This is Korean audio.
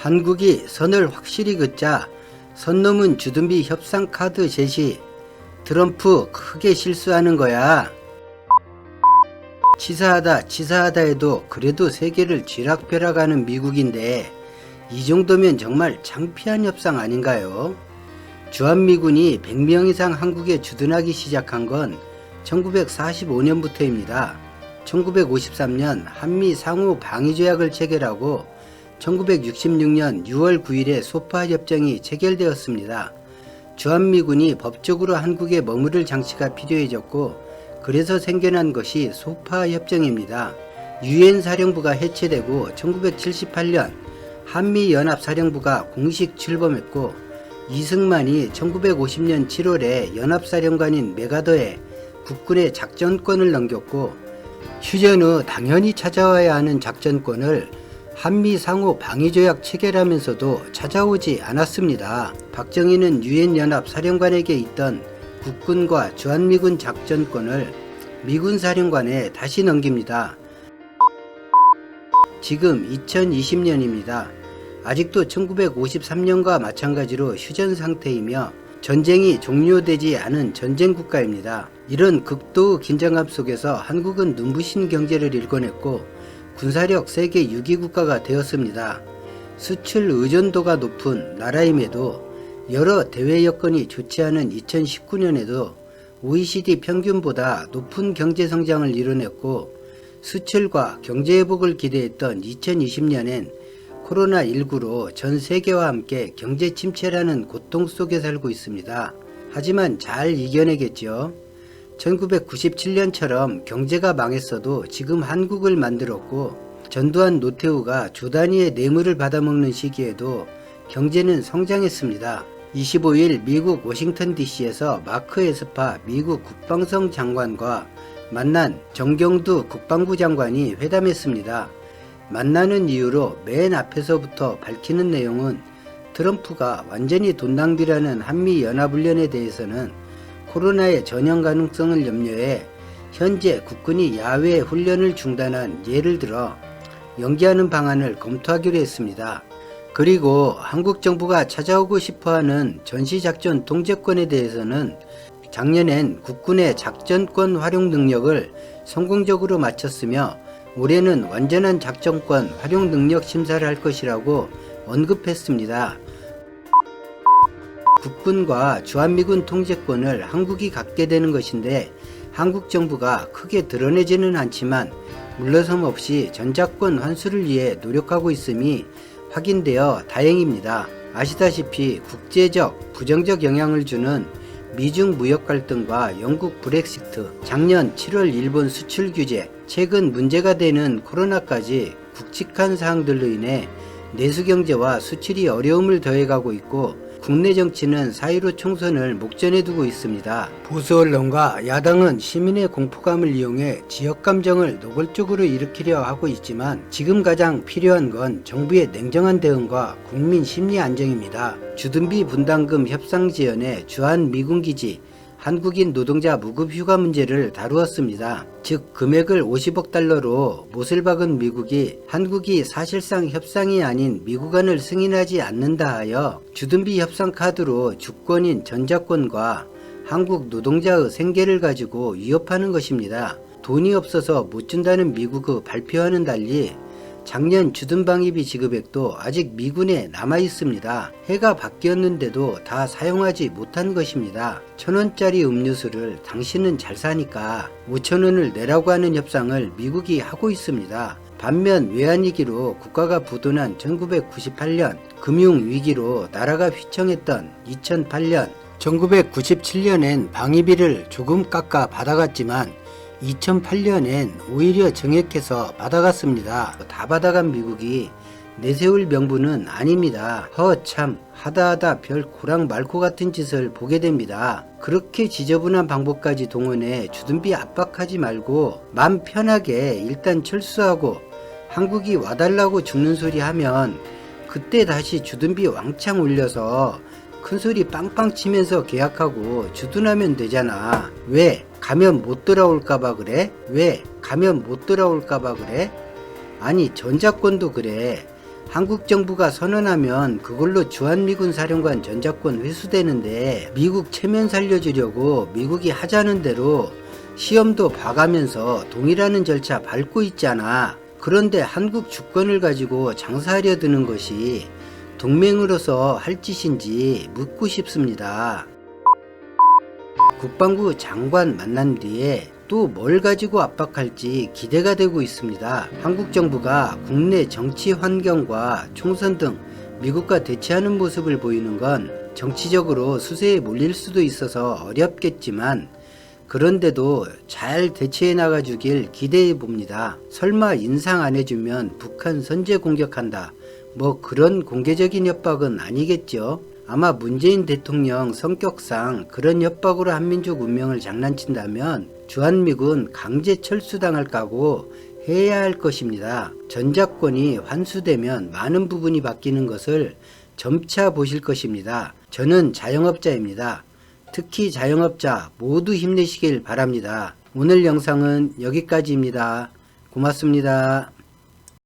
한국이 선을 확실히 긋자 선 넘은 주둔비 협상 카드 제시 트럼프 크게 실수하는 거야. 치사하다 치사하다 해도 그래도 세계를 쥐락펴락하는 미국인데 이 정도면 정말 창피한 협상 아닌가요? 주한미군이 100명 이상 한국에 주둔하기 시작한 건 1945년부터입니다. 1953년 한미 상호 방위조약을 체결하고 1966년 6월 9일에 소파 협정이 체결되었습니다. 주한미군이 법적으로 한국에 머무를 장치가 필요해졌고 그래서 생겨난 것이 소파 협정입니다. 유엔 사령부가 해체되고 1978년 한미 연합 사령부가 공식 출범했고 이승만이 1950년 7월에 연합사령관인 메가더에 국군의 작전권을 넘겼고 휴전 후 당연히 찾아와야 하는 작전권을 한미 상호 방위조약 체결하면서도 찾아오지 않았습니다. 박정희는 유엔 연합 사령관에게 있던 국군과 주한미군 작전권을 미군 사령관에 다시 넘깁니다. 지금 2020년입니다. 아직도 1953년과 마찬가지로 휴전 상태이며 전쟁이 종료되지 않은 전쟁 국가입니다. 이런 극도 긴장감 속에서 한국은 눈부신 경제를 일궈냈고 군사력 세계 6위 국가가 되었습니다. 수출 의존도가 높은 나라임에도 여러 대외 여건이 좋지 않은 2019년에도 OECD 평균보다 높은 경제 성장을 이뤄냈고 수출과 경제 회복을 기대했던 2020년엔 코로나19로 전 세계와 함께 경제 침체라는 고통 속에 살고 있습니다. 하지만 잘 이겨내겠죠. 1997년처럼 경제가 망했어도 지금 한국을 만들었고 전두환 노태우가 주 단위의 뇌물을 받아먹는 시기에도 경제는 성장했습니다. 25일 미국 워싱턴 DC에서 마크 에스파 미국 국방성 장관과 만난 정경두 국방부 장관이 회담했습니다. 만나는 이유로 맨 앞에서부터 밝히는 내용은 트럼프가 완전히 돈 낭비라는 한미 연합훈련에 대해서는 코로나의 전염 가능성을 염려해 현재 국군이 야외 훈련을 중단한 예를 들어 연기하는 방안을 검토하기로 했습니다. 그리고 한국 정부가 찾아오고 싶어하는 전시작전 통제권에 대해서는 작년엔 국군의 작전권 활용 능력을 성공적으로 마쳤으며 올해는 완전한 작전권 활용 능력 심사를 할 것이라고 언급했습니다. 국군과 주한미군 통제권을 한국이 갖게 되는 것인데 한국 정부가 크게 드러내지는 않지만 물러섬 없이 전작권 환수를 위해 노력하고 있음이 확인되어 다행입니다. 아시다시피 국제적 부정적 영향을 주는 미중 무역 갈등과 영국 브렉시트, 작년 7월 일본 수출 규제, 최근 문제가 되는 코로나까지 굵직한 사항들로 인해 내수 경제와 수출이 어려움을 더해가고 있고 국내 정치는 4.15 총선을 목전에 두고 있습니다. 보수 언론과 야당은 시민의 공포감을 이용해 지역 감정을 노골적으로 일으키려 하고 있지만 지금 가장 필요한 건 정부의 냉정한 대응과 국민 심리 안정입니다. 주둔비 분담금 협상 지연의 주한 미군 기지 한국인 노동자 무급 휴가 문제를 다루었습니다. 즉 금액을 50억 달러로 못을 박은 미국이 한국이 사실상 협상이 아닌 미국안을 승인하지 않는다 하여 주둔비 협상 카드로 주권인 전자권과 한국 노동자의 생계를 가지고 위협하는 것입니다. 돈이 없어서 못 준다는 미국의 발표와는 달리 작년 주둔방위비 지급액도 아직 미군에 남아 있습니다. 해가 바뀌었는데도 다 사용하지 못한 것입니다. 천원짜리 음료수를 당신은 잘 사니까 5천원을 내라고 하는 협상을 미국이 하고 있습니다. 반면 외환위기로 국가가 부도난 1998년 금융위기로 나라가 휘청했던 2008년 1997년엔 방위비를 조금 깎아 받아갔지만 2008년엔 오히려 정액해서 받아갔습니다. 다 받아간 미국이 내세울 명분은 아닙니다. 허참 하다하다 별 고랑 말코 같은 짓을 보게 됩니다. 그렇게 지저분한 방법까지 동원해 주둔비 압박하지 말고 맘 편하게 일단 철수하고 한국이 와달라고 죽는 소리 하면 그때 다시 주둔비 왕창 올려서 큰 소리 빵빵 치면서 계약하고 주둔하면 되잖아. 왜? 가면 못 돌아올까봐 그래? 왜? 가면 못 돌아올까봐 그래? 아니, 전자권도 그래. 한국 정부가 선언하면 그걸로 주한미군 사령관 전작권 회수되는데 미국 체면 살려주려고 미국이 하자는 대로 시험도 봐가면서 동의라는 절차 밟고 있잖아. 그런데 한국 주권을 가지고 장사하려 드는 것이 동맹으로서 할 짓인지 묻고 싶습니다. 국방부 장관 만난 뒤에 또뭘 가지고 압박할지 기대가 되고 있습니다. 한국 정부가 국내 정치 환경과 총선 등 미국과 대치하는 모습을 보이는 건 정치적으로 수세에 몰릴 수도 있어서 어렵겠지만 그런데도 잘 대처해 나가 주길 기대해 봅니다. 설마 인상 안 해주면 북한 선제 공격한다. 뭐 그런 공개적인 협박은 아니겠죠. 아마 문재인 대통령 성격상 그런 협박으로 한민족 운명을 장난친다면 주한미군 강제 철수당할 까고 해야 할 것입니다. 전작권이 환수되면 많은 부분이 바뀌는 것을 점차 보실 것입니다. 저는 자영업자입니다. 특히 자영업자 모두 힘내시길 바랍니다. 오늘 영상은 여기까지입니다. 고맙습니다.